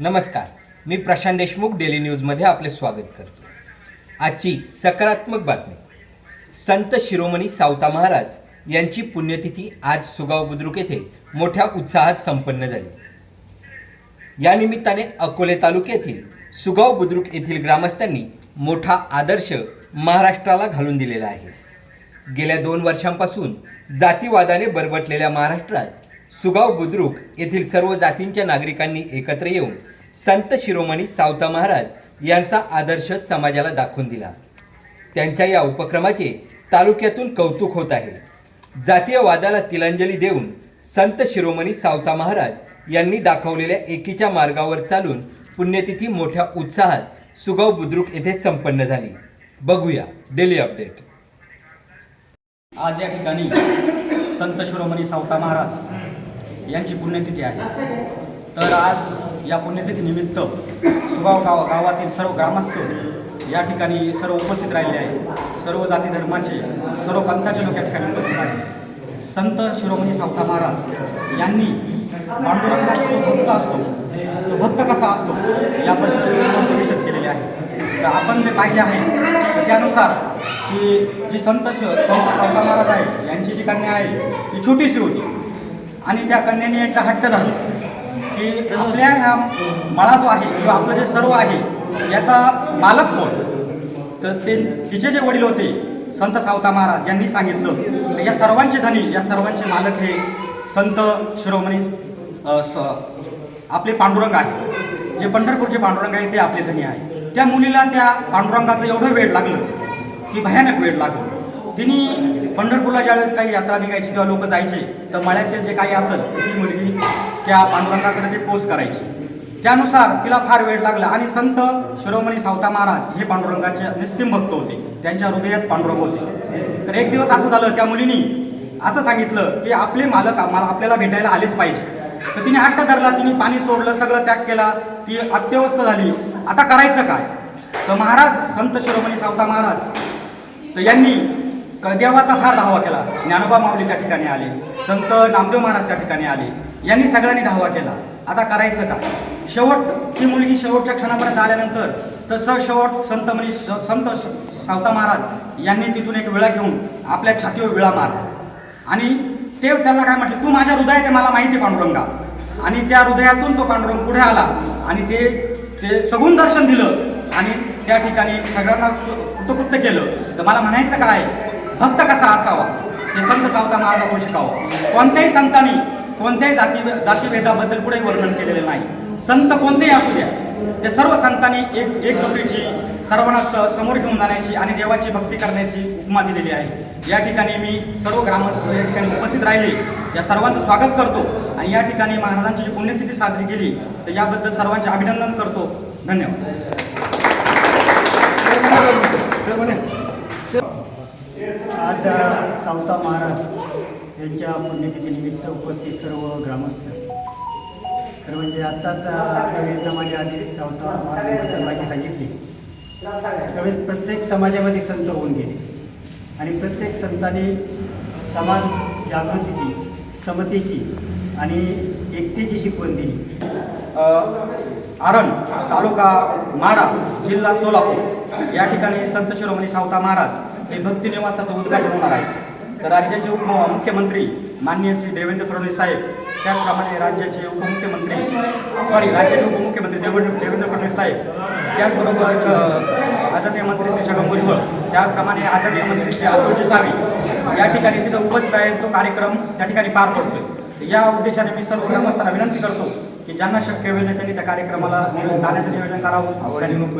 नमस्कार. मी प्रशांत देशमुख डेली न्यूजमध्ये आपले स्वागत करतो. आजची सकारात्मक बातमी. संत शिरोमणी सावता महाराज यांची पुण्यतिथी आज सुगाव बुद्रुक येथे मोठ्या उत्साहात संपन्न झाली. या निमित्ताने अकोले तालुक्यातील सुगाव बुद्रुक येथील ग्रामस्थांनी मोठा आदर्श महाराष्ट्राला घालून दिलेला आहे. गेल्या दोन वर्षांपासून जातीवादाने बरबटलेल्या महाराष्ट्रात सुगाव बुद्रुक येथील सर्व जातींच्या नागरिकांनी एकत्र येऊन संत शिरोमणी सावता महाराज यांचा आदर्श समाजाला दाखवून दिला. त्यांच्या या उपक्रमाचे तालुक्यातून कौतुक होत आहे. जातीय वादाला तिलांजली देऊन संत शिरोमणी सावता महाराज यांनी दाखवलेल्या एकीच्या मार्गावर चालून पुण्यतिथी मोठ्या उत्साहात सुगाव बुद्रुक येथे संपन्न झाली. बघूया डेली अपडेट. आज या ठिकाणी संत शिरोमणी सावता महाराज यांची पुण्यतिथी आहे. तर आज या पुण्यतिथीनिमित्त सुगाव गाव गावातील सर्व ग्रामस्थ या ठिकाणी सर्व उपस्थित राहिले आहे सर्व जाती धर्माचे सर्व पंथाचे लोक या ठिकाणी उपस्थित आहेत. संत शिरोमणी सावता महाराज यांनी पांडुरंगाचा जो भक्त असतो तो भक्त कसा असतो याबद्दल विषद केलेले आहे. तर आपण जे पाहिले आहे त्यानुसार की जी संत श- संत सावता महाराज आहे यांची जी कन्या आहे ती छोटीशी होती. आणि त्या कन्याने एकदा हट्ट धरला की आपल्या ह्या मळा जो आहे किंवा आपलं जे सर्व आहे याचा मालक कोण? तर ते तिचे जे वडील होते संत सावता महाराज यांनी सांगितलं तर या सर्वांचे धनी या सर्वांचे मालक हे संत शिरोमणी स- आपले पांडुरंग आहे जे पंढरपूरचे पांडुरंग आहे ते आपले धनी आहे त्या मुलीला त्या पांडुरंगाचं एवढं वेळ लागलं की भयानक वेळ लागलं. तिने पंढरपूरला ज्यावेळेस काही यात्रा निघायची किंवा लोक जायचे तर मळ्यातील जे काही असेल ती मुलगी त्या पांडुरंगाकडे ते पोच करायची. त्यानुसार तिला फार वेळ लागला आणि संत शिरोमणी सावता महाराज हे पांडुरंगाचे निस्सिम भक्त होते. त्यांच्या हृदयात पांडुरंग होते. तर एक दिवस असं झालं त्या मुलीनी असं सांगितलं की आपले मालक आम्हाला आपल्याला भेटायला आलेच पाहिजे. तर तिने हट्ट धरला तिने पाणी सोडलं सगळं त्याग केला. ती अत्यवस्थ झाली. आता करायचं काय? तर महाराज संत शिरोमणी सावता महाराज तर यांनी देवाचा फार धावा केला. ज्ञानोबा माऊली त्या ठिकाणी आले. संत नामदेव महाराज त्या ठिकाणी आले. यांनी सगळ्यांनी धावा केला. आता करायचं का? शेवट ती मुलगी शेवटच्या क्षणापर्यंत आल्यानंतर तसं शेवट संत म्हणजे संत सावता महाराज यांनी तिथून एक विळा घेऊन आपल्या छातीवर विळा मारला. आणि ते त्यांना काय म्हटलं तू माझ्या हृदयात आहे मला माहिती आहे पांडुरंगा. आणि त्या हृदयातून तो पांडुरंग पुढे आला आणि ते ते सगुण दर्शन दिलं आणि त्या ठिकाणी सगळ्यांना कृतकृत्य केलं. तर मला म्हणायचं काय भक्त कसा असावा? हे संत सावता महाराजाकडून शिकावं. कोणत्याही संतांनी कोणत्याही जाती जातीभेदाबद्दल कुठेही वर्णन केलेलं नाही. संत कोणतेही असू द्या. ते सर्व संतांनी एक एकजुटीची सर्वांना समोर घेऊन जाण्याची आणि देवाची भक्ती करण्याची उपमा दिलेली आहे. या ठिकाणी मी सर्व ग्रामस्थ या ठिकाणी उपस्थित राहिले. या सर्वांचं स्वागत करतो. आणि या ठिकाणी महाराजांची जी पुण्यतिथी साजरी केली तर याबद्दल सर्वांचे अभिनंदन करतो. धन्यवाद. आज सावता महाराज यांच्या पुण्यतिथीनिमित्त उपस्थित सर्व ग्रामस्थ. तर म्हणजे आत्ताच आपल्या समाजा आधी सावता महाराजांबद्दल माहिती सांगितली. त्यावेळेस प्रत्येक समाजामध्ये संत होऊन गेले. आणि प्रत्येक संतांनी समाज जागृतीची समतेची आणि एकतेची शिकवण दिली. आरण तालुका माडा जिल्हा सोलापूर. या ठिकाणी संत शिरोमणी सावता महाराज हे भक्ती निवासाचं उद्घाटन होणार आहे. तर राज्याचे उप मुख्यमंत्री माननीय श्री देवेंद्र फडणवीस साहेब त्याचप्रमाणे राज्याचे उपमुख्यमंत्री सॉरी राज्याचे उपमुख्यमंत्री देवेंद्र देवेंद्र फडणवीस साहेब त्याचबरोबर आदरणीय मंत्री श्री छगन भुजबळ त्याचप्रमाणे आदरणीय मंत्री श्री अतुलजी सावे या ठिकाणी तिथं उपस्थित आहे. तो कार्यक्रम त्या ठिकाणी पार पडतोय. या उद्देशाने मी सर्व ग्रामस्थांना विनंती करतो की ज्यांना शक्य होईल त्यांनी त्या कार्यक्रमाला जाण्याचं नियोजन करावं. त्यांनी नको